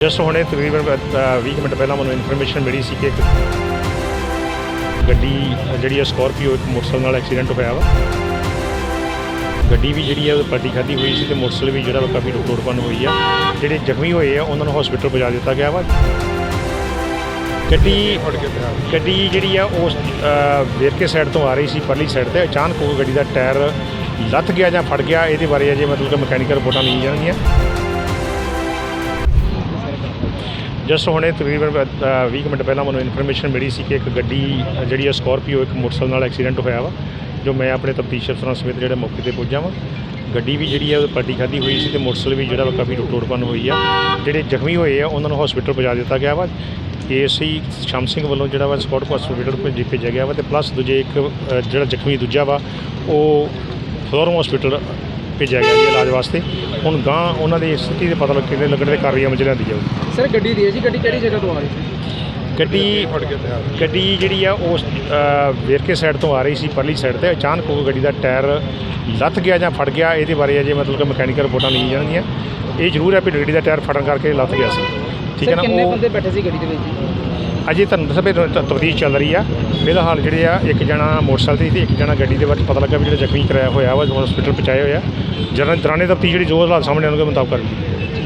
Just ਹੁਣੇ ਤਕਰੀਬਨ ਅ, 20 ਕੁ ਮਿੰਟ ਪਹਿਲਾਂ ਮੈਨੂੰ ਇਨਫੋਰਮੇਸ਼ਨ ਮਿਲੀ ਸੀ ਕਿ ਇੱਕ ਗੱਡੀ ਜਿਹੜੀ ਹੈ ਸਕਾਰਪੀਓ ਇੱਕ ਮੋਟਰਸਾਈਕਲ ਨਾਲ ਐਕਸੀਡੈਂਟ ਹੋਇਆ ਵਾ। ਗੱਡੀ ਵੀ ਜਿਹੜੀ ਹੈ ਉਹ ਪਲਟੀ ਖਾਦੀ ਹੋਈ ਸੀ ਤੇ ਮੋਟਰਸਾਈਕਲ ਵੀ ਜਿਹੜਾ ਵਾ ਕਾਫੀ ਰੁਕ ਰੋੜਪਨ ਹੋਈ ਆ। ਜਿਹੜੇ ਜ਼ਖਮੀ ਹੋਏ ਆ ਉਹਨਾਂ ਨੂੰ ਹਸਪੀਟਲ ਪਹੁੰਚਾ ਦਿੱਤਾ ਗਿਆ ਵਾ। ਗੱਡੀ ਗੱਡੀ ਜਿਹੜੀ ਆ ਉਸ ਵੇਰਕੇ ਸਾਈਡ ਤੋਂ ਆ ਰਹੀ ਸੀ ਪਰਲੀ ਸਾਈਡ ਤੇ। ਅਚਾਨਕ ਉਹ ਗੱਡੀ ਦਾ ਟਾਇਰ ਲੱਥ ਗਿਆ ਜਾਂ ਫਟ ਗਿਆ ਇਹਦੇ ਬਾਰੇ ਅਜੇ ਮਤਲਬ ਕਿ ਮਕੈਨੀਕਲ ਰਿਪੋਰਟਾਂ ਨਹੀਂ ਜਾਣਗੀਆਂ ਜਸਟ ਹੁਣੇ ਤਕਰੀਬਨ ਅ, 20 ਮਿੰਟ ਪਹਿਲਾਂ ਮੈਨੂੰ ਇਨਫੋਰਮੇਸ਼ਨ ਮਿਲੀ ਸੀ ਕਿ ਇੱਕ ਗੱਡੀ ਜਿਹੜੀ ਹੈ ਸਕਾਰਪੀਓ ਇੱਕ ਮੋਟਰਸਾਈਕਲ ਨਾਲ ਐਕਸੀਡੈਂਟ ਹੋਇਆ ਵਾ ਜੋ ਮੈਂ ਆਪਣੇ ਤਫਤੀਸ਼ ਅਫਸਰਾਂ ਸਮੇਤ ਜਿਹੜੇ ਮੌਕੇ ਤੇ ਪੁੱਜਾ ਵਾਂ। ਗੱਡੀ ਵੀ ਜਿਹੜੀ ਹੈ ਉਹ ਪਲਟੀ ਖਾਦੀ ਹੋਈ ਸੀ ਤੇ ਮੋਟਰਸਾਈਕਲ ਵੀ ਜਿਹੜਾ ਵਾ ਕਾਫੀ ਰੁਕ ਰੋੜਪਨ ਹੋਈ ਆ। ਜਿਹੜੇ ਜ਼ਖਮੀ ਹੋਏ ਆ ਉਹਨਾਂ ਨੂੰ ਹਸਪੀਟਲ ਪਹੁੰਚਾ ਦਿੱਤਾ ਗਿਆ ਵਾ। ਏਸੀ ਸ਼ਾਮ ਸਿੰਘ ਵੱਲੋਂ ਜਿਹੜਾ ਵਾ ਸਕਾਰਪੀਓ ਹਸਪੀਟਲ ਭੇਜੀ ਭੇਜਿਆ ਗਿਆ ਵਾ ਤੇ ਪਲੱਸ ਦੂਜੇ ਇੱਕ ਜਿਹੜਾ ਜ਼ਖਮੀ ਦੂਜਾ ਵਾ ਉਹ ਫਲੋਰਮ ਹਸਪੀਟਲ ਭੇਜਿਆ ਗਿਆ ਜੀ ਇਲਾਜ ਵਾਸਤੇ। ਹੁਣ ਗਾਂ ਉਹਨਾਂ ਦੀ ਸਥਿਤੀ ਦੇ ਪਤਾ ਲੱਗ ਕਿਵੇਂ ਲੱਗਣ ਦੇ ਕਾਰਵਾਈ ਅਮਲ ਚ ਲਿਆਂਦੀ ਜਾਊਗੀ। ਸਰ ਗੱਡੀ ਦੀ ਹੈ ਜੀ। ਗੱਡੀ ਕਿਹੜੀ ਜਗ੍ਹਾ ਤੋਂ ਆ ਰਹੀ ਸੀ? ਗੱਡੀ ਗੱਡੀ ਜਿਹੜੀ ਆ ਉਸ ਵੇਰਕੇ ਸਾਈਡ ਤੋਂ ਆ ਰਹੀ ਸੀ ਪਰਲੀ ਸਾਈਡ ਤੇ। ਅਚਾਨਕ ਉਹ ਗੱਡੀ ਦਾ ਟਾਇਰ ਲੱਥ ਗਿਆ ਜਾਂ ਫਟ ਗਿਆ ਇਹਦੇ ਬਾਰੇ ਅਜੇ ਮਤਲਬ ਕਿ ਮਕੈਨੀਕਲ ਰਿਪੋਰਟਾਂ ਲਈਆਂ ਜਾਣਗੀਆਂ। ਇਹ ਜ਼ਰੂਰ ਹੈ ਵੀ ਗੱਡੀ ਦਾ ਟਾਇਰ ਫਟਣ ਕਰਕੇ ਲੱਥ ਗਿਆ ਸੀ। ਠੀਕ ਹੈ ਨਾ? ਕਿੰਨੇ ਉਹ ਬੰਦੇ ਬੈਠੇ ਸੀ ਗੱਡੀ ਦੇ ਵਿੱਚ? ਜੀ? ਅਜੇ ਤੁਹਾਨੂੰ ਦੱਸਿਆ ਵੀ ਤਫਤੀਸ਼ ਚੱਲ ਰਹੀ ਆ। ਫਿਲਹਾਲ ਜਿਹੜੇ ਆ, ਇੱਕ ਜਣਾ ਮੋਟਰਸਾਈਕਲ ਤੇ ਸੀ, ਇੱਕ ਜਣਾ ਗੱਡੀ ਦੇ ਵਿੱਚ ਪਤਾ ਲੱਗਾ ਵੀ ਜਿਹੜਾ ਜ਼ਖਮੀ ਕਰਾਇਆ ਹੋਇਆ ਵਾ ਹਸਪੀਟਲ ਪਹੁੰਚਾਇਆ ਹੋਇਆ। ਜਰਾਂ ਦਰਾਨੇ ਤਫਤੀਸ਼ ਜਿਹੜੀ ਜੋ ਹਾਲਾਤ ਸਾਹਮਣੇ ਆਉਣਗੇ ਮੁਤਾਬਕ ਕਰਾਂਗੇ